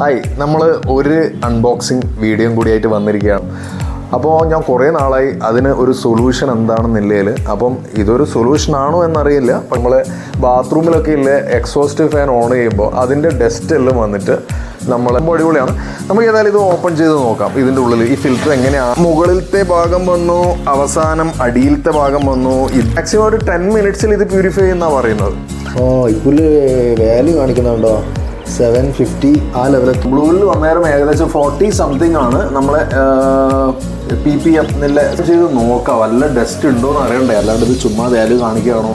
Hi നമ്മൾ ഒരു unboxing വീഡിയോയും കൂടിയായിട്ട് വന്നിരിക്കുകയാണ്. അപ്പോൾ ഞാൻ കുറേ നാളായി അതിന് ഒരു സൊല്യൂഷൻ എന്താണെന്നില്ലേൽ അപ്പം ഇതൊരു സൊല്യൂഷൻ ആണോ എന്നറിയില്ല. നമ്മൾ ബാത്റൂമിലൊക്കെ ഇല്ല എക്സോസ്റ്റ് ഫാൻ ഓൺ ചെയ്യുമ്പോൾ അതിന്റെ ഡസ്റ്റ് എല്ലാം വന്നിട്ട് നമ്മൾ അടിപൊളിയാണ്. നമുക്ക് ഏതായാലും ഇത് ഓപ്പൺ ചെയ്ത് നോക്കാം. ഇതിന്റെ ഉള്ളിൽ ഈ ഫിൽറ്റർ എങ്ങനെയാണ് മുകളിലത്തെ ഭാഗം വന്നു അവസാനം അടിയിലത്തെ ഭാഗം വന്നു. ഇത് മാക്സിമം ഒരു ടെൻ മിനിറ്റ്സിൽ ഇത് പ്യൂരിഫൈ ചെയ്യുന്നതാണ് പറയുന്നത്. ഓ ഇപ്പോൾ വാല്യൂ കാണിക്കുന്നുണ്ടോ? സെവൻ ഫിഫ്റ്റി ആ ലെവലെത്തും ബ്ലൂവിൽ വന്നേരം ഏകദേശം ഫോർട്ടി സംതിങ് ആണ് നമ്മളെ പി പി എന്നുള്ള ചെയ്ത് നോക്കാം. വല്ല ഡസ്റ്റ് ഉണ്ടോ എന്ന് അറിയണ്ടേ. അല്ലാണ്ട് ഇത് ചുമ്മാ വാല്യൂ കാണിക്കുകയാണോ?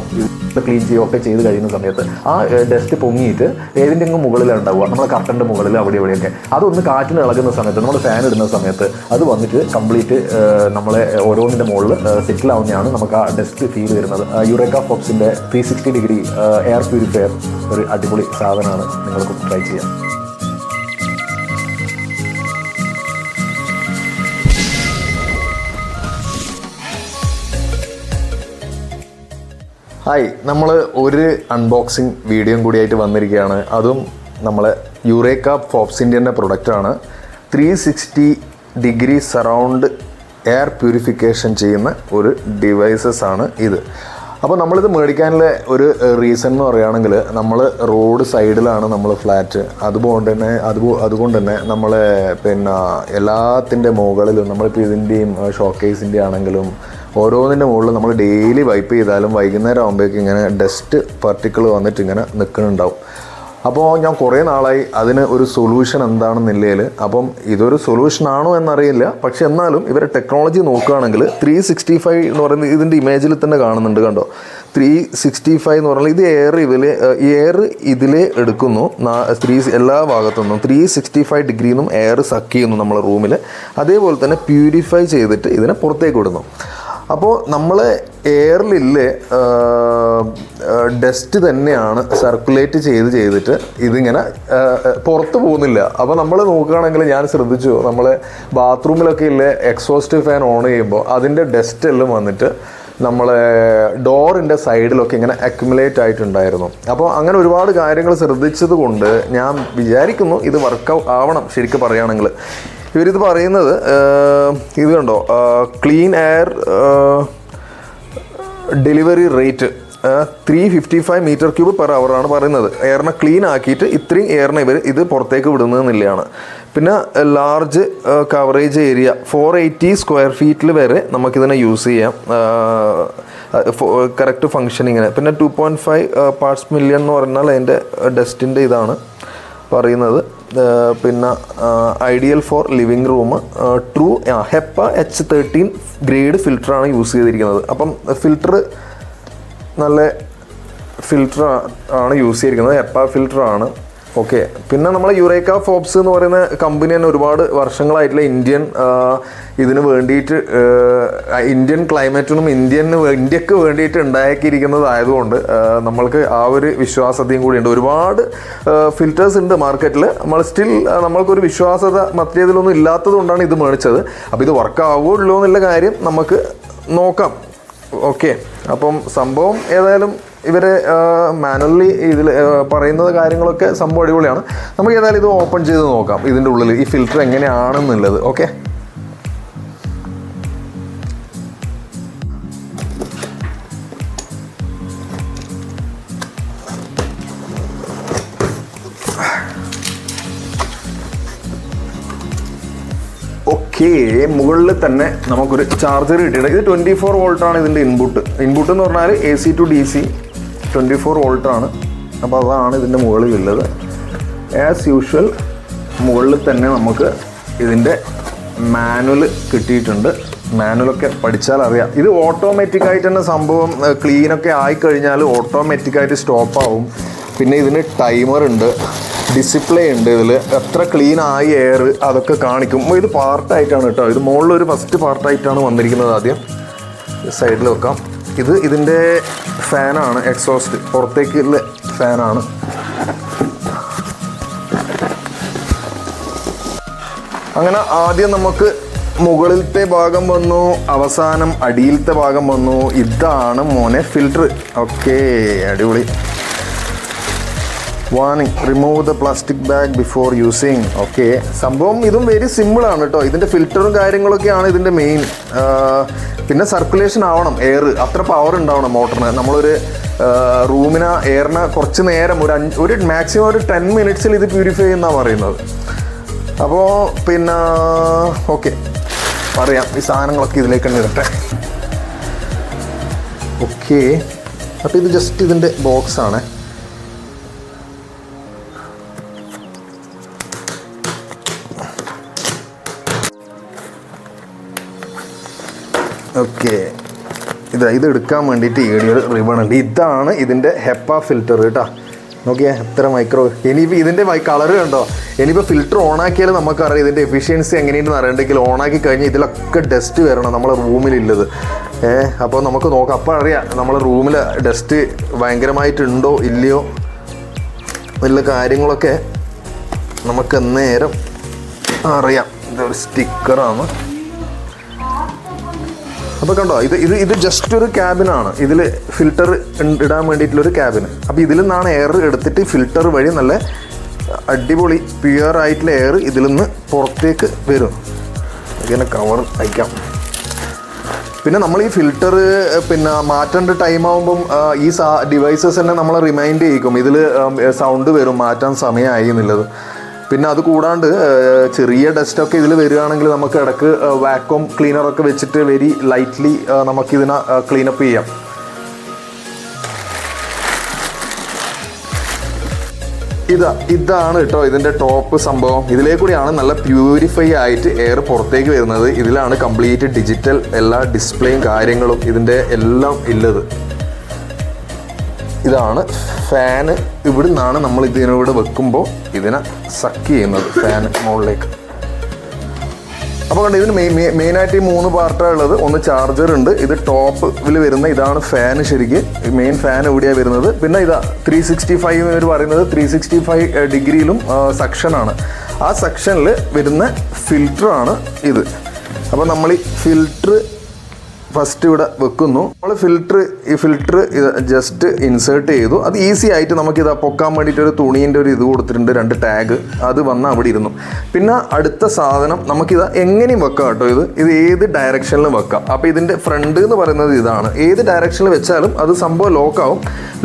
ക്ലീൻ ചെയ്യുകയൊക്കെ ചെയ്ത് കഴിയുന്ന സമയത്ത് ആ ഡസ്റ്റ് പൊങ്ങിയിട്ട് ഏതിന്റെ അങ്ങ് മുകളിലാണ് ഉണ്ടാവുക നമ്മുടെ കർട്ടന്റെ മുകളിൽ അവിടെ ഇവിടെയൊക്കെ അതൊന്ന് കാറ്റിന് ഇളകുന്ന സമയത്ത് നമ്മൾ ഫാൻ ഇടുന്ന സമയത്ത് അത് വന്നിട്ട് കംപ്ലീറ്റ് നമ്മളെ ഓരോന്നിന്റെ മുകളിൽ സെറ്റിൽ ആവുന്നതാണ് നമുക്ക് ആ ഡസ്റ്റ് ഫീൽ വരുന്നത്. Eureka ഫോക്സിന്റെ three sixty degree air purifier ഒരു അടിപൊളി സാധനമാണ്. നിങ്ങൾക്ക് ട്രൈ ചെയ്യാം. ഹായ് നമ്മൾ ഒരു അൺബോക്സിങ് വീഡിയോയും കൂടിയായിട്ട് വന്നിരിക്കുകയാണ്. അതും നമ്മളെ യുറേക്ക ഫോപ്സ് ഇന്ത്യന്റെ പ്രൊഡക്റ്റാണ് three sixty degree surround air purification ചെയ്യുന്ന ഒരു ഡിവൈസസ് ആണ് ഇത്. അപ്പോൾ നമ്മളിത് മേടിക്കാനുള്ള ഒരു റീസൺ എന്ന് പറയുകയാണെങ്കിൽ നമ്മൾ റോഡ് സൈഡിലാണ് നമ്മൾ ഫ്ലാറ്റ് അതുപോലെ തന്നെ അതുപോ അതുകൊണ്ട് തന്നെ നമ്മൾ പിന്നെ എല്ലാത്തിന്റെ മുകളിലും നമ്മളിപ്പോൾ ഇതിന്റെയും ഷോക്കേസിന്റെ ആണെങ്കിലും ഓരോന്നിന്റെ മുകളിൽ നമ്മൾ ഡെയിലി വൈപ്പ് ചെയ്താലും വൈകുന്നേരം ആകുമ്പോഴേക്കും ഇങ്ങനെ ഡസ്റ്റ് പാർട്ടിക്കിൾ വന്നിട്ട് ഇങ്ങനെ നിൽക്കുന്നുണ്ടാവും. അപ്പോൾ ഞാൻ കുറേ നാളായി അതിന് ഒരു സൊല്യൂഷൻ എന്താണെന്നില്ലേൽ അപ്പം ഇതൊരു സൊല്യൂഷൻ ആണോ എന്നറിയില്ല. പക്ഷെ എന്നാലും ഇവരെ ടെക്നോളജി നോക്കുകയാണെങ്കിൽ ത്രീ സിക്സ്റ്റി ഫൈവ് എന്ന് പറയുന്നത് ഇതിന്റെ ഇമേജിൽ തന്നെ കാണുന്നുണ്ട് കണ്ടോ? ത്രീ സിക്സ്റ്റി ഫൈവ് എന്ന് പറഞ്ഞാൽ ഇത് എയർ ഇതിൽ എയർ ഇതിലെ എടുക്കുന്നു. ത്രീ എല്ലാ ഭാഗത്തു നിന്നും ത്രീ സിക്സ്റ്റി ഫൈവ് ഡിഗ്രി നിന്നും എയർ സക്ക് ചെയ്യുന്നു നമ്മളെ റൂമിൽ അതേപോലെ തന്നെ പ്യൂരിഫൈ ചെയ്തിട്ട് ഇതിനെ പുറത്തേക്ക് വിടുന്നു. അപ്പോൾ നമ്മൾ എയറിലില്ലേ ഡസ്റ്റ് തന്നെയാണ് സർക്കുലേറ്റ് ചെയ്ത് ചെയ്തിട്ട് ഇതിങ്ങനെ പുറത്ത് പോകുന്നില്ല. അപ്പോൾ നമ്മൾ നോക്കുകയാണെങ്കിൽ ഞാൻ ശ്രദ്ധിച്ചു നമ്മൾ ബാത്റൂമിലൊക്കെ ഇല്ലേ എക്സോസ്റ്റ് ഫാൻ ഓൺ ചെയ്യുമ്പോൾ അതിന്റെ ഡസ്റ്റ് എല്ലാം വന്നിട്ട് നമ്മളെ ഡോറിന്റെ സൈഡിലൊക്കെ ഇങ്ങനെ അക്യുമുലേറ്റ് ആയിട്ടുണ്ടായിരുന്നു. അപ്പോൾ അങ്ങനെ ഒരുപാട് കാര്യങ്ങൾ ശ്രദ്ധിച്ചത് കൊണ്ട് ഞാൻ വിചാരിക്കുന്നു ഇത് വർക്ക് ആവണം ശരിക്കും പറയുകയാണെങ്കിൽ. ഇവരിത് പറയുന്നത് ഇത് കണ്ടോ? Clean air delivery rate three fifty five meter cube per ആണ് പറയുന്നത്. എയറിനെ ക്ലീൻ ആക്കിയിട്ട് ഇത്രയും എയറിനെ ഇവർ ഇത് പുറത്തേക്ക് വിടുന്നതെന്നില്ലയാണ് പിന്നെ large coverage area four eighty square ഫീറ്റിൽ വരെ നമുക്കിതിനെ യൂസ് ചെയ്യാം. കറക്റ്റ് ഫങ്ഷനിങ്ങിന് പിന്നെ two point five parts million എന്ന് പറഞ്ഞാൽ അതിന്റെ ഡസ്റ്റിന്റെ ഇതാണ് പറയുന്നത്. പിന്നെ ideal for living room true HEPA H thirteen grade ഫിൽറ്ററാണ് use ചെയ്തിരിക്കുന്നത്. അപ്പം ഫിൽറ്റർ നല്ല ഫിൽറ്റർ ആണ് യൂസ് ചെയ്തിരിക്കുന്നത്. ഹെപ്പ ഫിൽറ്റർ ആണ്. ഓക്കെ. പിന്നെ നമ്മൾ യുറേക്ക ഫോബ്സ് എന്ന് പറയുന്ന കമ്പനി തന്നെ ഒരുപാട് വർഷങ്ങളായിട്ടുള്ള ഇന്ത്യൻ ഇതിന് വേണ്ടിയിട്ട് ഇന്ത്യൻ ക്ലൈമറ്റിനും ഇന്ത്യൻ ഇന്ത്യയ്ക്ക് വേണ്ടിയിട്ട് ഉണ്ടാക്കിയിരിക്കുന്നതായതുകൊണ്ട് നമ്മൾക്ക് ആ ഒരു വിശ്വാസതയും കൂടിയുണ്ട് ഒരുപാട് ഫിൽറ്റേഴ്സ് ഉണ്ട് മാർക്കറ്റിൽ നമ്മൾ സ്റ്റിൽ നമ്മൾക്കൊരു വിശ്വാസത മറ്റേതിലൊന്നും ഇല്ലാത്തത് കൊണ്ടാണ് ഇത് മേടിച്ചത്. അപ്പോൾ ഇത് വർക്ക് എന്നുള്ള കാര്യം നമുക്ക് നോക്കാം. ഓക്കെ. അപ്പം സംഭവം ഏതായാലും ഇവരെ മാനുവലി ഇതിൽ പറയുന്നത് കാര്യങ്ങളൊക്കെ സംഭവം അടിപൊളിയാണ്. നമുക്ക് ഏതായാലും ഇത് ഓപ്പൺ ചെയ്ത് നോക്കാം. ഇതിന്റെ ഉള്ളിൽ ഈ ഫിൽറ്റർ എങ്ങനെയാണെന്നുള്ളത്. ഓക്കെ? ഓക്കെ മുകളിൽ തന്നെ നമുക്കൊരു ചാർജർ കിട്ടിയിട്ടുണ്ട്. ഇത് ട്വന്റി ഫോർ വോൾട്ടാണ് ഇതിന്റെ ഇൻപുട്ട് ഇൻപുട്ട് എന്ന് പറഞ്ഞാൽ A C to D C twenty four വോൾട്ടാണ് അപ്പോൾ അതാണ് ഇതിന്റെ മുകളിലുള്ളത്. ആസ് യൂഷ്വൽ മുകളിൽ തന്നെ നമുക്ക് ഇതിന്റെ മാനുവൽ കിട്ടിയിട്ടുണ്ട്. മാനുവലൊക്കെ പഠിച്ചാൽ അറിയാം. ഇത് ഓട്ടോമാറ്റിക് ആയിട്ട് തന്നെ സംഭവം ക്ലീനൊക്കെ ആയിക്കഴിഞ്ഞാൽ ഓട്ടോമാറ്റിക്കായിട്ട് സ്റ്റോപ്പ് ആവും. പിന്നെ ഇതിന് ടൈമർ ഉണ്ട് ഡിസിപ്ലേ ഉണ്ട് ഇതിൽ. എത്ര ക്ലീൻ ആയി എയർ അതൊക്കെ കാണിക്കും. ഇത് പാർട്ടായിട്ടാണ് കേട്ടോ. ഇത് മുകളിലൊരു ഫസ്റ്റ് പാർട്ടായിട്ടാണ് വന്നിരിക്കുന്നത് ആദ്യം. സൈഡിൽ വെക്കാം. ഇത് ഇതിന്റെ ഫാനാണ് എക്സോസ്റ്റ് പുറത്തേക്കുള്ള ഫാനാണ്. അങ്ങനെ ആദ്യം നമുക്ക് മുകളിലത്തെ ഭാഗം വന്നു അവസാനം അടിയിലത്തെ ഭാഗം വന്നു. ഇതാണ് മോനെ ഫിൽറ്റർ ഓക്കേ അടിപൊളി. Warning remove the plastic bag before using okay സംഭവം ഇതും വെരി സിമ്പിൾ ആണ് കേട്ടോ ഇതിന്റെ ഫിൽറ്ററും കാര്യങ്ങളൊക്കെയാണ് ഇതിന്റെ മെയിൻ പിന്നെ സർക്കുലേഷൻ ആവണം എയർ അത്ര പവർ ഉണ്ടാവണം മോട്ടറിന്. നമ്മളൊരു റൂമിന് എയറിന് കുറച്ച് നേരം ഒരു അഞ്ച് ഒരു മാക്സിമം ഒരു ടെൻ മിനിറ്റ്സിൽ ഇത് പ്യൂരിഫൈ ചെയ്യുന്നതാണ് പറയുന്നത്. അപ്പോൾ പിന്നെ ഓക്കെ പറയാം. ഈ സാധനങ്ങളൊക്കെ ഇതിലേക്ക് തന്നെ ഇടട്ടെ. ഓക്കെ അപ്പോൾ ഇത് ജസ്റ്റ് ഇതിന്റെ ബോക്സ് ഓക്കെ. ഇത് ഇത് എടുക്കാൻ വേണ്ടിയിട്ട് ഈടിയൊരു റിബൺ ഉണ്ട് ഇതാണ് ഇതിന്റെ ഹെപ്പ ഫിൽറ്റർ കേട്ടോ നോക്കിയേ എത്ര മൈക്രോ ഇനിയിപ്പോൾ ഇതിന്റെ കളർ കണ്ടോ? ഇനിയിപ്പോൾ ഫിൽറ്റർ ഓണാക്കിയാൽ നമുക്കറിയാം ഇതിന്റെ എഫിഷ്യൻസി എങ്ങനെയുണ്ടെന്ന് അറിയണ്ടെങ്കിൽ ഓണാക്കി കഴിഞ്ഞാൽ ഇതിലൊക്കെ ഡസ്റ്റ് വരണം നമ്മളെ റൂമിലുള്ളത് ഏഹ് അപ്പോൾ നമുക്ക് നോക്കാം. അപ്പോൾ അറിയാം നമ്മളെ റൂമിൽ ഡസ്റ്റ് ഭയങ്കരമായിട്ടുണ്ടോ ഇല്ലയോ എന്നുള്ള കാര്യങ്ങളൊക്കെ നമുക്ക് നേരം അറിയാം. ഇതൊരു സ്റ്റിക്കറാണ് അപ്പോൾ കണ്ടോ ഇത് ഇത് ഇത് ജസ്റ്റ് ഒരു ക്യാബിനാണ് ഇതിൽ ഫിൽറ്റർ ഇടാൻ വേണ്ടിയിട്ടുള്ളൊരു ക്യാബിന് അപ്പോൾ ഇതിൽ നിന്നാണ് എയർ എടുത്തിട്ട് ഫിൽറ്റർ വഴി നല്ല അടിപൊളി പ്യുവർ ആയിട്ടുള്ള എയർ ഇതിൽ നിന്ന് പുറത്തേക്ക് വരും. ഇങ്ങനെ കവർ അയക്കാം. പിന്നെ നമ്മൾ ഈ ഫിൽറ്റർ പിന്നെ മാറ്റേണ്ട ടൈം ആകുമ്പം ഈ സാ ഡിവൈസസ് തന്നെ നമ്മളെ റിമൈൻഡ് ചെയ്യിക്കും. ഇതിൽ സൗണ്ട് വരും മാറ്റാൻ സമയമായി എന്നുള്ളത്. പിന്നെ അത് കൂടാണ്ട് ചെറിയ ഡസ്റ്റൊക്കെ ഇതിൽ വരികയാണെങ്കിൽ നമുക്ക് ഇടയ്ക്ക് വാക്വം ക്ലീനറൊക്കെ വെച്ചിട്ട് വെരി ലൈറ്റ്ലി നമുക്കിതിനെ ക്ലീനപ്പ് ചെയ്യാം. ഇതാ ഇതാണ് കേട്ടോ ഇതിന്റെ ടോപ്പ് സംഭവം. ഇതിലേ കൂടിയാണ് നല്ല പ്യൂരിഫൈ ആയിട്ട് എയർ പുറത്തേക്ക് വരുന്നത്. ഇതിലാണ് കംപ്ലീറ്റ് ഡിജിറ്റൽ എല്ലാ ഡിസ്പ്ലേയും കാര്യങ്ങളും ഇതിന്റെ എല്ലാം ഉള്ളത്. ഇതാണ് ഫാന് ഇവിടെ നിന്നാണ് നമ്മൾ ഇതിനോട് വെക്കുമ്പോൾ ഇതിനെ സക്ക് ചെയ്യുന്നത് ഫാൻ മുകളിലേക്ക് അപ്പോൾ കണ്ട് ഇതിന് മെയിൻ മെയിനായിട്ട് ഈ മൂന്ന് പാർട്ടാണ് ഉള്ളത്. ഒന്ന് ചാർജർ ഉണ്ട് ഇത് ടോപ്പിൽ വരുന്ന ഇതാണ് ഫാൻ ശരിക്ക്. മെയിൻ ഫാൻ എവിടെയാണ് വരുന്നത്. പിന്നെ ഇതാ ത്രീ സിക്സ്റ്റി ഫൈവ് എന്ന് പറയുന്നത് ത്രീ സിക്സ്റ്റി ഫൈവ് ഡിഗ്രിയിലും സെക്ഷനാണ് ആ സെക്ഷനിൽ വരുന്ന ഫിൽറ്ററാണ് ഇത്. അപ്പോൾ നമ്മൾ ഈ ഫിൽറ്റർ ഫസ്റ്റ് ഇവിടെ വെക്കുന്നു. നമ്മൾ ഫിൽറ്റർ ഈ ഫിൽറ്റർ ഇത് ജസ്റ്റ് ഇൻസേർട്ട് ചെയ്തു. അത് ഈസി ആയിട്ട് നമുക്കിത് പൊക്കാൻ വേണ്ടിയിട്ട് ഒരു തുണീന്റെ ഒരു ഇത് കൊടുത്തിട്ടുണ്ട് രണ്ട് ടാഗ് അത് വന്ന് അവിടെ ഇരുന്നു. പിന്നെ അടുത്ത സാധനം നമുക്കിത് എങ്ങനെയും വെക്കാം കേട്ടോ ഇത്. ഇത് ഏത് ഡയറക്ഷനിലും വെക്കാം. അപ്പോൾ ഇതിന്റെ ഫ്രണ്ട് എന്ന് പറയുന്നത് ഇതാണ്. ഏത് ഡയറക്ഷനിൽ വെച്ചാലും അത് സംഭവം ലോക്കാവും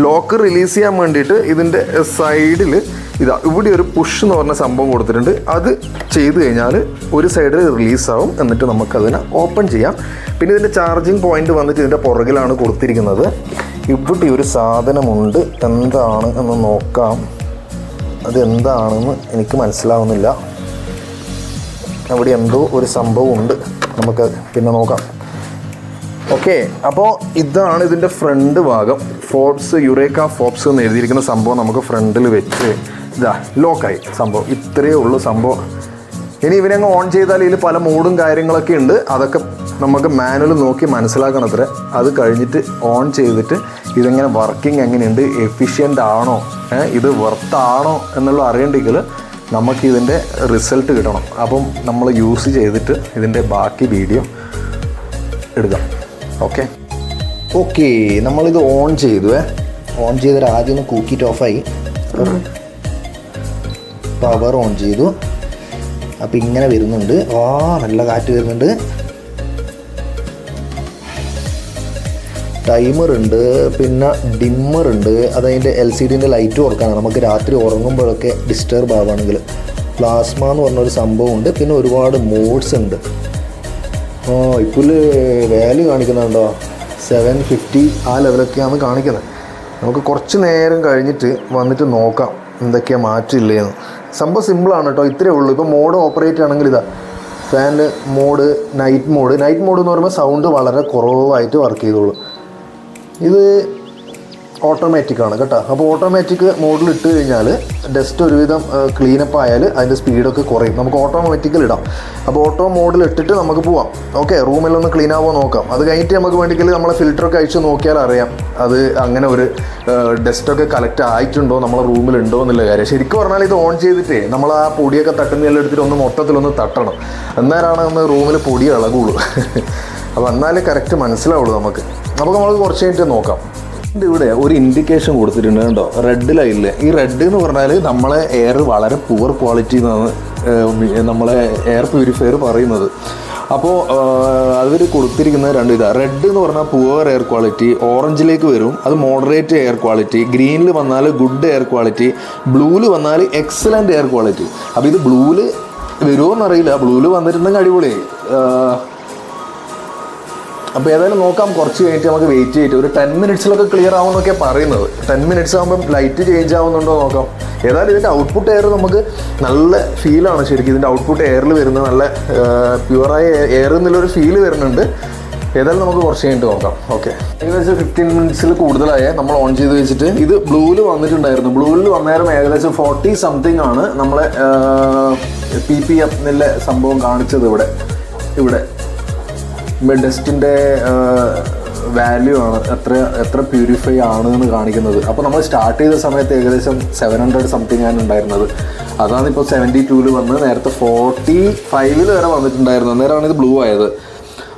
ലോക്ക് റിലീസ് ചെയ്യാൻ വേണ്ടിയിട്ട് ഇതിന്റെ സൈഡിൽ ഇതാ ഇവിടെ ഒരു പുഷ് എന്ന് പറഞ്ഞ സംഭവം കൊടുത്തിട്ടുണ്ട്. അത് ചെയ്ത് കഴിഞ്ഞാൽ ഒരു സൈഡിൽ റിലീസാവും എന്നിട്ട് നമുക്കതിനെ ഓപ്പൺ ചെയ്യാം. പിന്നെ ഇതിന്റെ ചാർജിങ് പോയിന്റ് വന്നിട്ട് ഇതിന്റെ പുറകിലാണ് കൊടുത്തിരിക്കുന്നത്. ഇവിടെ ഒരു സാധനമുണ്ട്. എന്താണ് എന്ന് നോക്കാം. അതെന്താണെന്ന് എനിക്ക് മനസ്സിലാവുന്നില്ല. അവിടെ എന്തോ ഒരു സംഭവമുണ്ട്. നമുക്ക് പിന്നെ നോക്കാം. ഓക്കെ അപ്പോൾ ഇതാണ് ഇതിന്റെ ഫ്രണ്ട് ഭാഗം. ഫോർബ്സ് യുറേക്ക ഫോർബ്സ് എന്ന് എഴുതിയിരിക്കുന്ന സംഭവം നമുക്ക് ഫ്രണ്ടിൽ വെച്ച് ഇതാ ലോക്കായി സംഭവം. ഇത്രയേ ഉള്ളൂ സംഭവം. ഇനി ഇവനെ അങ്ങ് ഓൺ ചെയ്താൽ ഇതിൽ പല മോഡും കാര്യങ്ങളൊക്കെ ഉണ്ട്. അതൊക്കെ നമുക്ക് മാനുവൽ നോക്കി മനസ്സിലാക്കണം അത്ര. അത് കഴിഞ്ഞിട്ട് ഓൺ ചെയ്തിട്ട് ഇതെങ്ങനെ വർക്കിംഗ് എങ്ങനെയുണ്ട്? എഫിഷ്യന്റ് ആണോ? ഇത് വർത്താണോ എന്നുള്ള അറിയണ്ടെങ്കിൽ നമുക്ക് ഇതിന്റെ റിസൾട്ട് കിട്ടണം. അപ്പം നമ്മൾ യൂസ് ചെയ്തിട്ട് ഇതിന്റെ ബാക്കി വീഡിയോ എടുക്കാം. ഓക്കെ ഓക്കെ നമ്മളിത് ഓൺ ചെയ്തു ഓൺ ചെയ്തിട്ട് ആദ്യം ഒന്ന് കൂക്കിറ്റ് ഓഫായി പവർ ഓൺ ചെയ്തു. അപ്പം ഇങ്ങനെ വരുന്നുണ്ട്. ആ നല്ല കാറ്റ് വരുന്നുണ്ട്. ടൈമർ ഉണ്ട്. പിന്നെ ഡിമ്മർ ഉണ്ട്. അതതിന്റെ എൽ സി ഡിന്റെ ലൈറ്റ് കൊടുക്കാനാണ്. നമുക്ക് രാത്രി ഉറങ്ങുമ്പോഴൊക്കെ ഡിസ്റ്റർബ് ആവുകയാണെങ്കിൽ. പ്ലാസ്മ എന്ന് പറഞ്ഞൊരു സംഭവമുണ്ട് പിന്നെ ഒരുപാട് മോഡ്സ് ഉണ്ട്. ഓ ഇപ്പോൾ വാല്യൂ കാണിക്കുന്നുണ്ടോ? സെവൻ ഫിഫ്റ്റി ആ ലെവലൊക്കെയാണ് കാണിക്കുന്നത്. നമുക്ക് കുറച്ച് നേരം കഴിഞ്ഞിട്ട് വന്നിട്ട് നോക്കാം. എന്തൊക്കെയാണ് മാറ്റില്ലേന്ന് സംഭവം സിമ്പിളാണ് കേട്ടോ ഇത്രയേ ഉള്ളൂ. ഇപ്പോൾ മോഡ് ഓപ്പറേറ്റ് ആണെങ്കിൽ ഇതാ ഫാനിൽ mode night mode night mode എന്ന് പറയുമ്പോൾ സൗണ്ട് വളരെ കുറവായിട്ട് വർക്ക് ചെയ്തോളൂ. ഇത് ഓട്ടോമാറ്റിക് ആണ് കേട്ടോ. അപ്പോൾ ഓട്ടോമാറ്റിക് മോഡിൽ ഇട്ട് കഴിഞ്ഞാൽ ഡസ്റ്റ് ഒരുവിധം ക്ലീനപ്പ് ആയാൽ അതിന്റെ സ്പീഡൊക്കെ കുറയും. നമുക്ക് ഓട്ടോമാറ്റിക്കൽ ഇടാം. അപ്പോൾ ഓട്ടോ മോഡിൽ ഇട്ടിട്ട് നമുക്ക് പോവാം. ഓക്കെ റൂമിലൊന്ന് ക്ലീൻ ആവുമോ നോക്കാം. അത് കഴിഞ്ഞിട്ട് നമുക്ക് വേണമെങ്കിൽ നമ്മളെ ഫിൽറ്ററൊക്കെ അഴിച്ച് നോക്കിയാൽ അറിയാം അത് അങ്ങനെ ഒരു ഡസ്റ്റൊക്കെ കളക്ട് ആയിട്ടുണ്ടോ നമ്മളെ റൂമിലുണ്ടോ എന്നുള്ള കാര്യം. ശരിക്കും പറഞ്ഞാൽ ഇത് ഓൺ ചെയ്തിട്ടേ നമ്മൾ ആ പൊടിയൊക്കെ തട്ടുന്നതെല്ലാം എടുത്തിട്ട് ഒന്ന് മൊത്തത്തിലൊന്ന് തട്ടണം. എന്നാലാണ് ഒന്ന് റൂമിൽ പൊടി ഇളകുള്ളൂ. അപ്പോൾ എന്നാലേ കറക്റ്റ് മനസ്സിലാവുള്ളൂ നമുക്ക്. നമുക്ക് നമ്മൾ കുറച്ച് കഴിഞ്ഞിട്ട് നോക്കാം. ഇവിടെ ഒരു ഇൻഡിക്കേഷൻ കൊടുത്തിട്ടുണ്ട് കേട്ടോ. റെഡ് ലൈനിൽ ഈ റെഡ് എന്ന് പറഞ്ഞാൽ നമ്മളെ എയർ വളരെ പുവർ ക്വാളിറ്റി എന്നാണ് നമ്മളെ എയർ പ്യൂരിഫയർ പറയുന്നത്. അപ്പോൾ അവർ കൊടുത്തിരിക്കുന്ന രണ്ട് ഇതാണ് റെഡ് എന്ന് പറഞ്ഞാൽ പുവർ എയർ ക്വാളിറ്റി ഓറഞ്ചിലേക്ക് വരും. അത് മോഡറേറ്റ് എയർ ക്വാളിറ്റി ഗ്രീനിൽ വന്നാൽ ഗുഡ് എയർ ക്വാളിറ്റി ബ്ലൂവിൽ വന്നാൽ എക്സലന്റ് എയർ ക്വാളിറ്റി അപ്പോൾ ഇത് ബ്ലൂവിൽ വരുമോ എന്നറിയില്ല ബ്ലൂവിൽ വന്നിട്ടുണ്ടെങ്കിൽ അടിപൊളിയായി. അപ്പോൾ ഏതായാലും നോക്കാം കുറച്ച് കഴിഞ്ഞിട്ട് നമുക്ക് വെയിറ്റ് ചെയ്തിട്ട്. ഒരു ടെൻ മിനിറ്റ്സിലൊക്കെ ക്ലിയർ ആവുമെന്നൊക്കെ പറയുന്നത്. ടെൻ മിനിറ്റ്സ് ആകുമ്പം ലൈറ്റ് ചേഞ്ച് ആവുന്നുണ്ടോ നോക്കാം. ഏതായാലും ഇതിന്റെ ഔട്ട്പുട്ട് എയർ നമുക്ക് നല്ല ഫീലാണ് ശരിക്കും. ഇതിന്റെ ഔട്ട്പുട്ട് എയറിൽ വരുന്ന നല്ല പ്യുവറായ എയർ എന്നുള്ളൊരു ഫീൽ വരുന്നുണ്ട്. ഏതായാലും നമുക്ക് കുറച്ച് കഴിഞ്ഞിട്ട് നോക്കാം. ഓക്കെ ഏകദേശം ഫിഫ്റ്റീൻ മിനിറ്റ്സിൽ കൂടുതലായ. നമ്മൾ ഓൺ ചെയ്ത് വെച്ചിട്ട് ഇത് ബ്ലൂവിൽ വന്നിട്ടുണ്ടായിരുന്നു. ബ്ലൂവിൽ വന്നേരം ഏകദേശം ഫോർട്ടി സംതിങ് ആണ് നമ്മളെ പി പി എഫ് എന്നുള്ള സംഭവം കാണിച്ചത് ഇവിടെ. ഇവിടെ. ഡസ്റ്റിന്റെ വാല്യൂ ആണ് എത്ര എത്ര പ്യൂരിഫൈ ആണ് എന്ന് കാണിക്കുന്നത്. അപ്പോൾ നമ്മൾ സ്റ്റാർട്ട് ചെയ്ത സമയത്ത് ഏകദേശം സെവൻ ഹൺഡ്രഡ് സംതിങ് ആണ് ഉണ്ടായിരുന്നത്. അതാണ് ഇപ്പോൾ സെവന്റി ടൂവിൽ വന്ന് നേരത്തെ ഫോർട്ടി ഫൈവിൽ വരെ വന്നിട്ടുണ്ടായിരുന്നു അന്നേരമാണ് ഇത് ബ്ലൂ ആയത്.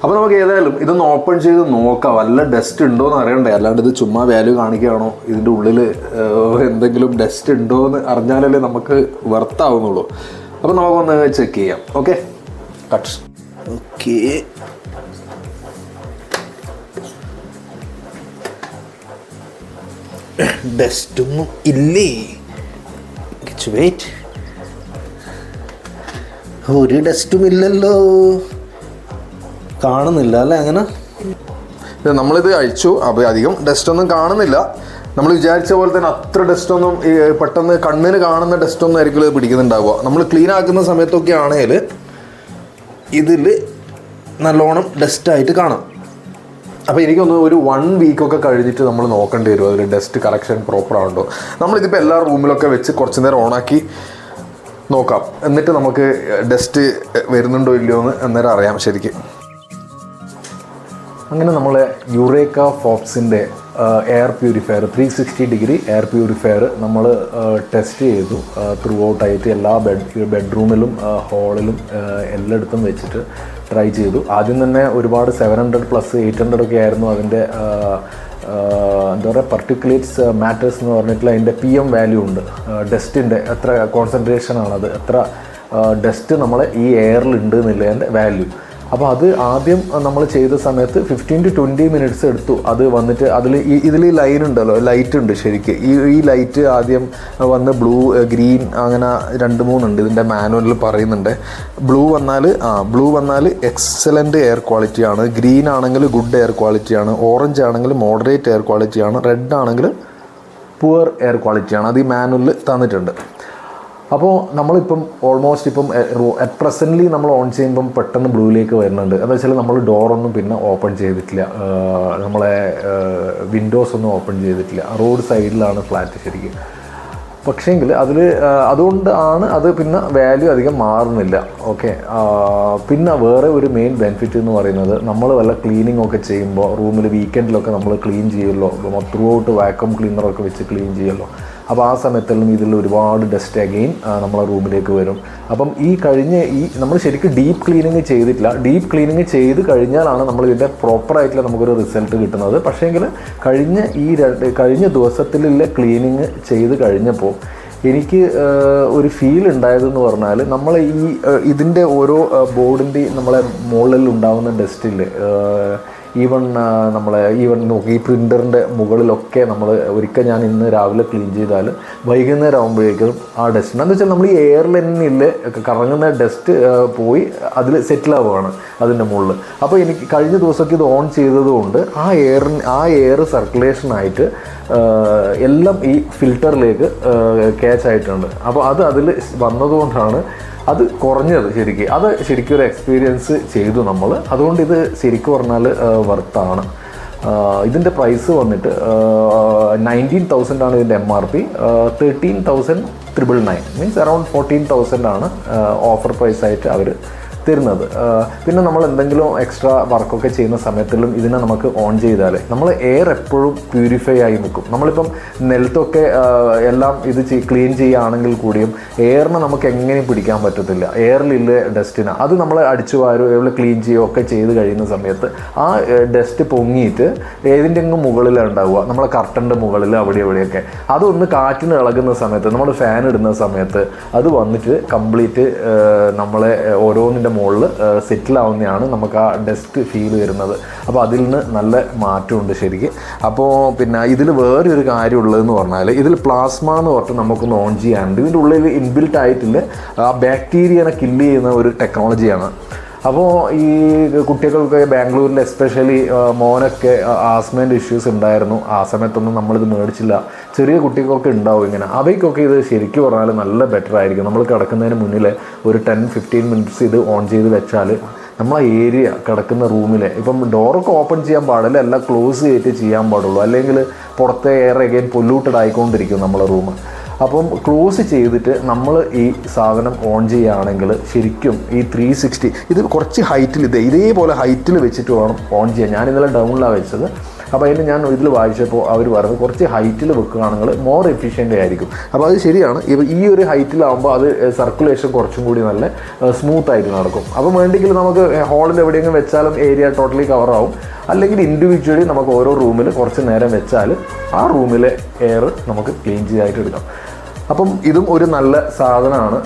അപ്പോൾ നമുക്ക് ഏതായാലും ഇതൊന്ന് ഓപ്പൺ ചെയ്ത് നോക്കാം. വല്ല ഡസ്റ്റ് ഉണ്ടോ എന്ന് അറിയണ്ടേ? അല്ലാണ്ട് ഇത് ചുമ്മാ വാല്യൂ കാണിക്കുകയാണോ? ഇതിന്റെ ഉള്ളിൽ എന്തെങ്കിലും ഡസ്റ്റ് ഉണ്ടോ എന്ന് അറിഞ്ഞാലല്ലേ നമുക്ക് വർത്താവുന്നുള്ളൂ അപ്പോൾ നമുക്കൊന്ന് ചെക്ക് ചെയ്യാം. ഓക്കെ കട്ട് ഓക്കെ ഡസ്റ്റൊന്നും ഇല്ലേ? വെയിറ്റ് ഒരു ഡസ്റ്റും ഇല്ലല്ലോ കാണുന്നില്ല അല്ലേ അങ്ങനെ? നമ്മളിത് അഴിച്ചു അപ്പോൾ അധികം ഡസ്റ്റ് ഒന്നും കാണുന്നില്ല. നമ്മൾ വിചാരിച്ച പോലെ തന്നെ അത്ര ഡസ്റ്റ് ഒന്നും പെട്ടെന്ന് കണ്ണിന് കാണുന്ന ഡസ്റ്റ് ഒന്നും ആയിരിക്കും ഇത് പിടിക്കുന്നുണ്ടാവുക. നമ്മൾ ക്ലീൻ ആക്കുന്ന സമയത്തൊക്കെ ആണെങ്കിൽ ഇതിൽ നല്ലോണം ഡസ്റ്റായിട്ട് കാണാം. അപ്പോൾ എനിക്കൊന്ന് ഒരു വൺ വീക്കൊക്കെ കഴിഞ്ഞിട്ട് നമ്മൾ നോക്കേണ്ടി വരും. അതിൽ ഡസ്റ്റ് കളക്ഷൻ പ്രോപ്പർ ആവുണ്ടോ? നമ്മളിതിപ്പോൾ എല്ലാ റൂമിലൊക്കെ വെച്ച് കുറച്ച് നേരം ഓണാക്കി നോക്കാം. എന്നിട്ട് നമുക്ക് ഡസ്റ്റ് വരുന്നുണ്ടോ ഇല്ലയോ എന്ന് അന്നേരം അറിയാം ശരിക്കും. അങ്ങനെ നമ്മളെ Eureka ഫോപ്സിന്റെ air purifier three sixty degree air purifier നമ്മൾ ടെസ്റ്റ് ചെയ്തു. ത്രൂ ഔട്ട് ആയിട്ട് എല്ലാ ബെഡ് ബെഡ്റൂമിലും ഹാളിലും എല്ലായിടത്തും വെച്ചിട്ട് ട്രൈ ചെയ്തു. ആദ്യം തന്നെ ഒരുപാട് seven hundred plus eight hundred ഒക്കെ ആയിരുന്നു അതിന്റെ എന്താ പറയുക പർട്ടിക്കുലേറ്റ്സ് മാറ്റേഴ്സ് എന്ന് പറഞ്ഞിട്ടുള്ള അതിന്റെ പി എം വാല്യൂ ഉണ്ട്. ഡസ്റ്റിന്റെ എത്ര കോൺസെൻട്രേഷൻ ആണത് എത്ര ഡസ്റ്റ് നമ്മൾ ഈ എയറിൽ ഉണ്ട് എന്നുള്ളതിന്റെ വാല്യൂ അപ്പോൾ അത് ആദ്യം നമ്മൾ ചെയ്ത സമയത്ത് ഫിഫ്റ്റീൻ ടു ട്വന്റി മിനിറ്റ്സ് എടുത്തു. അത് വന്നിട്ട് അതിൽ ഈ ഇതിൽ ലൈൻ ഉണ്ടല്ലോ ലൈറ്റ് ഉണ്ട് ശരിക്ക്. ഈ ഈ ലൈറ്റ് ആദ്യം വന്ന് ബ്ലൂ ഗ്രീൻ അങ്ങനെ രണ്ട് മൂന്നുണ്ട് ഇതിന്റെ മാനുവലിൽ പറയുന്നുണ്ട്. ബ്ലൂ വന്നാൽ ആ ബ്ലൂ വന്നാൽ എക്സലന്റ് എയർ ക്വാളിറ്റി ആണ്. ഗ്രീൻ ആണെങ്കിൽ ഗുഡ് എയർ ക്വാളിറ്റി ആണ്. ഓറഞ്ച് ആണെങ്കിൽ മോഡറേറ്റ് എയർ ക്വാളിറ്റി ആണ്. റെഡ് ആണെങ്കിൽ പുവർ എയർ ക്വാളിറ്റിയാണ് അത് ഈ മാനുവലിൽ തന്നിട്ടുണ്ട്. അപ്പോൾ നമ്മളിപ്പം ഓൾമോസ്റ്റ് ഇപ്പം അറ്റ് പ്രസന്റ്ലി നമ്മൾ ഓൺ ചെയ്യുമ്പം പെട്ടെന്ന് ബ്ലൂയിലേക്ക് വരുന്നുണ്ട്. എന്താ വെച്ചാൽ നമ്മൾ ഡോറൊന്നും പിന്നെ ഓപ്പൺ ചെയ്തിട്ടില്ല. നമ്മളെ വിൻഡോസ് ഒന്നും ഓപ്പൺ ചെയ്തിട്ടില്ല. റോഡ് സൈഡിലാണ് ഫ്ലാറ്റ് ശരിക്കും. പക്ഷേങ്കിൽ അതിൽ അതുകൊണ്ട് ആണ് അത് പിന്നെ വാല്യൂ അധികം മാറുന്നില്ല. ഓക്കെ പിന്നെ വേറെ ഒരു മെയിൻ ബെനിഫിറ്റ് എന്ന് പറയുന്നത് നമ്മൾ വല്ല ക്ലീനിങ് ഒക്കെ ചെയ്യുമ്പോൾ റൂമിൽ വീക്കെൻഡിലൊക്കെ നമ്മൾ ക്ലീൻ ചെയ്യുമല്ലോ ത്രൂ ഔട്ട് വാക്വം ക്ലീനറൊക്കെ വെച്ച് ക്ലീൻ ചെയ്യുമല്ലോ അപ്പോൾ ആ സമയത്തെല്ലാം ഇതിൽ ഒരുപാട് ഡസ്റ്റ് അഗെയിൻ നമ്മളെ റൂമിലേക്ക് വരും. അപ്പം ഈ കഴിഞ്ഞ ഈ നമ്മൾ ശരിക്കും ഡീപ്പ് ക്ലീനിങ് ചെയ്തിട്ടില്ല. ഡീപ്പ് ക്ലീനിങ് ചെയ്ത് കഴിഞ്ഞാലാണ് നമ്മൾ ഇതിന്റെ പ്രോപ്പറായിട്ടുള്ള നമുക്കൊരു റിസൾട്ട് കിട്ടുന്നത്. പക്ഷേങ്കിൽ കഴിഞ്ഞ ഈ രണ്ട് കഴിഞ്ഞ ദിവസത്തിലുള്ള ക്ലീനിങ് ചെയ്ത് കഴിഞ്ഞപ്പോൾ എനിക്ക് ഒരു ഫീൽ ഉണ്ടായതെന്ന് പറഞ്ഞാൽ നമ്മൾ ഈ ഇതിന്റെ ഓരോ ബോർഡിന്റെ നമ്മളെ മുകളിൽ ഉണ്ടാകുന്ന ഡസ്റ്റിൽ ഈവൺ നമ്മൾ ഈവൺ നോക്കി ഈ പ്രിന്ററിന്റെ മുകളിലൊക്കെ നമ്മൾ ഒരിക്കൽ ഞാൻ ഇന്ന് രാവിലെ ക്ലീൻ ചെയ്താൽ വൈകുന്നേരം ആകുമ്പോഴേക്കും ആ ഡസ്റ്റ് എന്താണെന്ന് വെച്ചാൽ നമ്മൾ ഈ എയർലൈനിൽ കറങ്ങുന്ന ഡസ്റ്റ് പോയി അതിൽ സെറ്റിൽ ആവുകയാണ് അതിന്റെ മുകളിൽ അപ്പോൾ എനിക്ക് കഴിഞ്ഞ ദിവസമൊക്കെ ഇത് ഓൺ ചെയ്തതുകൊണ്ട് ആ എയർ ആ എയർ സർക്കുലേഷനായിട്ട് എല്ലാം ഈ ഫിൽറ്ററിലേക്ക് ക്യാച്ച് ആയിട്ടുണ്ട്. അപ്പോൾ അത് അതിൽ വന്നതുകൊണ്ടാണ് അത് കുറഞ്ഞത് ശരിക്കും. അത് ശരിക്കും ഒരു എക്സ്പീരിയൻസ് ചെയ്തു നമ്മൾ അതുകൊണ്ട് ഇത് ശരിക്കും പറഞ്ഞാൽ വർത്താണ് ഇതിന്റെ പ്രൈസ് വന്നിട്ട് നയന്റീൻ തൗസൻഡ് ആണ് ഇതിന്റെ M R P thirteen thousand triple nine means around fourteen thousand ആണ് ഓഫർ പ്രൈസായിട്ട് അവർ തരുന്നത് പിന്നെ നമ്മൾ എന്തെങ്കിലും എക്സ്ട്രാ വർക്കൊക്കെ ചെയ്യുന്ന സമയത്തിലും ഇതിനെ നമുക്ക് ഓൺ ചെയ്താൽ നമ്മൾ എയർ എപ്പോഴും പ്യൂരിഫൈ ആയി നിൽക്കും. നമ്മളിപ്പം നിലത്തൊക്കെ ആ, എല്ലാം ഇത് ക്ലീൻ ചെയ്യുകയാണെങ്കിൽ കൂടിയും എയറിനെ നമുക്ക് എങ്ങനെയും പിടിക്കാൻ പറ്റത്തില്ല. എയറിലില്ല ഡസ്റ്റിന് അത് നമ്മൾ അടിച്ചു വാരോ എവിടെ ക്ലീൻ ചെയ്യുകയോ ഒക്കെ ചെയ്ത് കഴിയുന്ന സമയത്ത് ആ ഡസ്റ്റ് പൊങ്ങിയിട്ട് ഏതിന്റെങ്കിലും മുകളിലാണ് ഉണ്ടാവുക. നമ്മളെ കർട്ടന്റെ മുകളിൽ അവിടെ എവിടെയൊക്കെ അതൊന്ന് കാറ്റിന് ഇളകുന്ന സമയത്ത് നമ്മൾ ഫാൻ ഇടുന്ന സമയത്ത് അത് വന്നിട്ട് കംപ്ലീറ്റ് നമ്മളെ ഓരോന്നിന്റെ മുകളിൽ സെറ്റിൽ ആവുന്നതാണ് നമുക്ക് ആ ഡസ്റ്റ് ഫീൽ വരുന്നത്. അപ്പോൾ അതിൽ നിന്ന് നല്ല മാറ്റമുണ്ട് ശരിക്കും. അപ്പോൾ പിന്നെ ഇതിൽ വേറൊരു കാര്യമുള്ളതെന്ന് പറഞ്ഞാൽ ഇതിൽ പ്ലാസ്മ എന്ന് പറഞ്ഞിട്ട് നമുക്കൊന്ന് ഓൺ ചെയ്യാനുണ്ട്. ഇതിന്റെ ഉള്ളിൽ ഇൻബിൽട്ട് ആയിട്ടില്ല ആ ബാക്ടീരിയനെ കില്ല് ചെയ്യുന്ന ഒരു ടെക്നോളജിയാണ് അപ്പോൾ ഈ കുട്ടികൾക്ക് ബാംഗ്ലൂരിൽ എസ്പെഷ്യലി മോനൊക്കെ ആസ്മേന്റെ ഇഷ്യൂസ് ഉണ്ടായിരുന്നു. ആ സമയത്തൊന്നും നമ്മളിത് മേടിച്ചില്ല. ചെറിയ കുട്ടികൾക്കൊക്കെ ഉണ്ടാവും ഇങ്ങനെ. അവയ്ക്കൊക്കെ ഇത് ശരിക്കും പറഞ്ഞാൽ നല്ല ബെറ്റർ ആയിരിക്കും. നമ്മൾ കിടക്കുന്നതിന് മുന്നിൽ ഒരു ടെൻ ഫിഫ്റ്റീൻ മിനിറ്റ്സ് ഇത് ഓൺ ചെയ്ത് വെച്ചാൽ നമ്മളെ ഏരിയ കിടക്കുന്ന റൂമിലെ ഇപ്പം ഡോറൊക്കെ ഓപ്പൺ ചെയ്യാൻ പാടില്ല. എല്ലാം ക്ലോസ് ചെയ്തിട്ട് ചെയ്യാൻ പാടുള്ളൂ. അല്ലെങ്കിൽ പുറത്തെ എയർ അഗൈൻ പൊല്യൂട്ടഡ് ആയിക്കൊണ്ടിരിക്കും നമ്മളെ റൂം അപ്പം ക്ലോസ് ചെയ്തിട്ട് നമ്മൾ ഈ സാധനം ഓൺ ചെയ്യുകയാണെങ്കിൽ ശരിക്കും ഈ ത്രീ സിക്സ്റ്റി ഇത് കുറച്ച് ഹൈറ്റിൽ ഇത് ഇതേപോലെ ഹൈറ്റിൽ വെച്ചിട്ട് വേണം ഓൺ ചെയ്യാൻ. ഞാൻ ഇന്നലെ ഡൗണിലാണ് വെച്ചത്. അപ്പോൾ അതിന് ഞാൻ ഇതിൽ വായിച്ചപ്പോൾ അവർ പറഞ്ഞു കുറച്ച് ഹൈറ്റിൽ വെക്കുകയാണെങ്കിൽ മോർ എഫിഷ്യന്റ് ആയിരിക്കും. അപ്പോൾ അത് ശരിയാണ്. ഈ ഒരു ഹൈറ്റിലാകുമ്പോൾ അത് സർക്കുലേഷൻ കുറച്ചും കൂടി നല്ല സ്മൂത്ത് ആയിട്ട് നടക്കും. അപ്പോൾ വേണ്ടെങ്കിൽ നമുക്ക് ഹാളിൽ എവിടെയെങ്കിലും വെച്ചാലും ഏരിയ ടോട്ടലി കവറാവും അല്ലെങ്കിൽ ഇൻഡിവിജ്വലി നമുക്ക് ഓരോ റൂമിൽ കുറച്ച് നേരം വെച്ചാൽ ആ റൂമിലെ എയർ നമുക്ക് ക്ലീൻ ചെയ്തായിട്ട് എടുക്കാം. അപ്പം ഇതും ഒരു നല്ല സാധനമാണ്.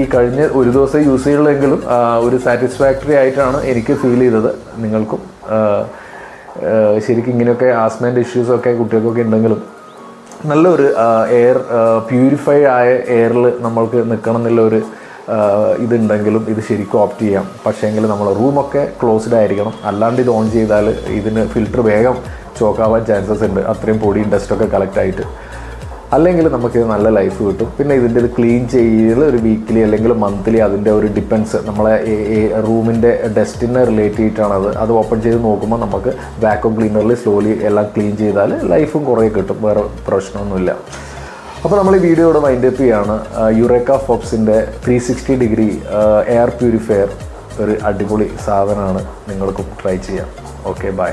ഈ കഴിഞ്ഞ ഒരു ദിവസം യൂസ് ചെയ്യുള്ളെങ്കിലും ഒരു സാറ്റിസ്ഫാക്ടറി ആയിട്ടാണ് എനിക്ക് ഫീൽ ചെയ്തത് നിങ്ങൾക്കും. ശരിക്കും ഇങ്ങനെയൊക്കെ ആസ്മേന്റെ ഇഷ്യൂസൊക്കെ കുട്ടികൾക്കൊക്കെ ഉണ്ടെങ്കിലും നല്ലൊരു എയർ പ്യൂരിഫൈ ആയ എയറിൽ നമ്മൾക്ക് നിൽക്കണം എന്നുള്ള ഒരു ഇതുണ്ടെങ്കിലും ഇത് ശരിക്കും ഓപ്റ്റ് ചെയ്യാം. പക്ഷേങ്കിൽ നമ്മൾ റൂമൊക്കെ ക്ലോസ്ഡ് ആയിരിക്കണം. അല്ലാണ്ട് ഇത് ഓൺ ചെയ്താൽ ഇതിന് ഫിൽറ്റർ വേഗം ചോക്കാവാൻ ചാൻസസ് ഉണ്ട്. അത്രയും പൊടി ഡസ്റ്റൊക്കെ കളക്ട് ആയിട്ട്. അല്ലെങ്കിൽ നമുക്ക് നല്ല ലൈഫ് കിട്ടും. പിന്നെ ഇതിന്റെ ഇത് ക്ലീൻ ചെയ്യൽ ഒരു വീക്കിലി അല്ലെങ്കിൽ മന്ത്ലി അതിന്റെ ഒരു ഡിപ്പെൻസ് നമ്മളെ റൂമിന്റെ ഡസ്റ്റിനെ റിലേറ്റ് ചെയ്തിട്ടാണ് അത്. അത് ഓപ്പൺ ചെയ്ത് നോക്കുമ്പോൾ നമുക്ക് വാക്വം ക്ലീനറിൽ സ്ലോലി എല്ലാം ക്ലീൻ ചെയ്താൽ ലൈഫും കുറേ കിട്ടും. വേറെ പ്രശ്നമൊന്നുമില്ല. അപ്പോൾ നമ്മൾ ഈ വീഡിയോ ഇവിടെ മൈൻഡപ്പ് ചെയ്യാണ്. Eureka ഫോപ്സിന്റെ three sixty degree air purifier ഒരു അടിപൊളി സാധനമാണ്. നിങ്ങൾക്കും ട്രൈ ചെയ്യാം. Okay bye